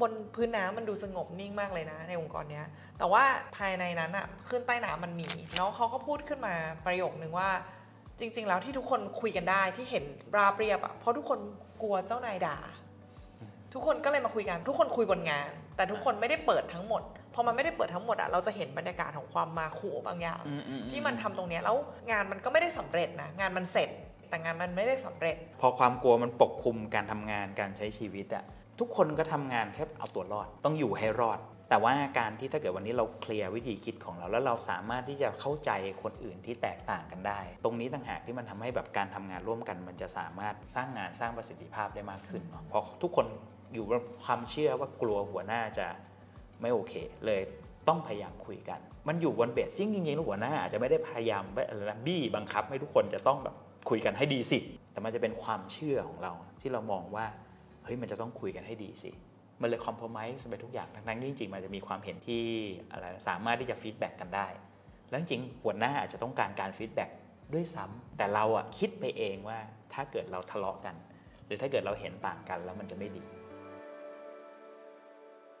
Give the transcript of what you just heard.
บนพื้นน้ำมันดูสงบนิ่งมากเลยนะ ในองค์กรเนี้ย แต่ว่าภายในนั้นอะขึ้นใต้น้ำมันมีแล้วเขาก็พูดขึ้นมาประโยคนึงว่า จริง ๆ แล้วที่ทุกคนคุยกันได้ที่เห็นราบเรียบอะเพราะทุกคนกลัวเจ้านายด่า ทุกคนก็เลยมาคุยกัน ทุกคนคุยบนงาน แต่ทุกคนไม่ได้เปิดทั้งหมดพอมันไม่ได้เปิดทั้งหมดอะเราจะเห็นบรรยากาศของความมาขู่บางอย่างอือืที่มันทำตรงเนี้ยแล้วงานมันก็ไม่ได้สำเร็จนะงานมันเสร็จ แต่งานมันไม่ได้สำเร็จ พอความกลัวมันปกคลุมการทำงานการใช้ชีวิตอะ ทุกคนก็ทำงานแค่เอาตัวรอด ต้องอยู่ให้รอด แต่ว่าการที่ถ้าเกิดวันนี้เราเคลียร์วิธีคิดของเรา แล้วเราสามารถที่จะเข้าใจคนอื่นที่แตกต่างกันได้ ตรงนี้ต่างหากที่มันทำให้แบบการทำงานร่วมกัน มันจะสามารถสร้างงานสร้างประสิทธิภาพได้มากขึ้นเนาะเพราะทุกคนอยู่บนความเชื่อว่ากลัวหัวหน้าจะไม่โอเค เลยต้องพยายามคุยกัน มันอยู่บนเบสซิ่งจริงๆแล้วหัวหน้าอาจจะไม่ได้พยายามอะไรนะบี้บังคับให้ทุกคนจะต้องแบบคุยกันให้ดีสิ แต่มันจะเป็นความเชื่อของเราที่เรามองว่า เฮ้ยมันจะต้องคุยกันให้ดีสิ มันเลยคอมเพลมไ s e ไปทุกอย่างทั้งๆที่จริงๆมันจะมีความเห็นที่อะไรสามารถที่จะฟีดแบ็กกันได้ แล้วจริงหัวหน้าอาจจะต้องการการฟีดแบ็กด้วยซ้ำแต่เราอะคิดไปเองว่าถ้าเกิดเราทะเลาะกัน หรือถ้าเกิดเราเห็นต่างกันแล้วมันจะไม่ดี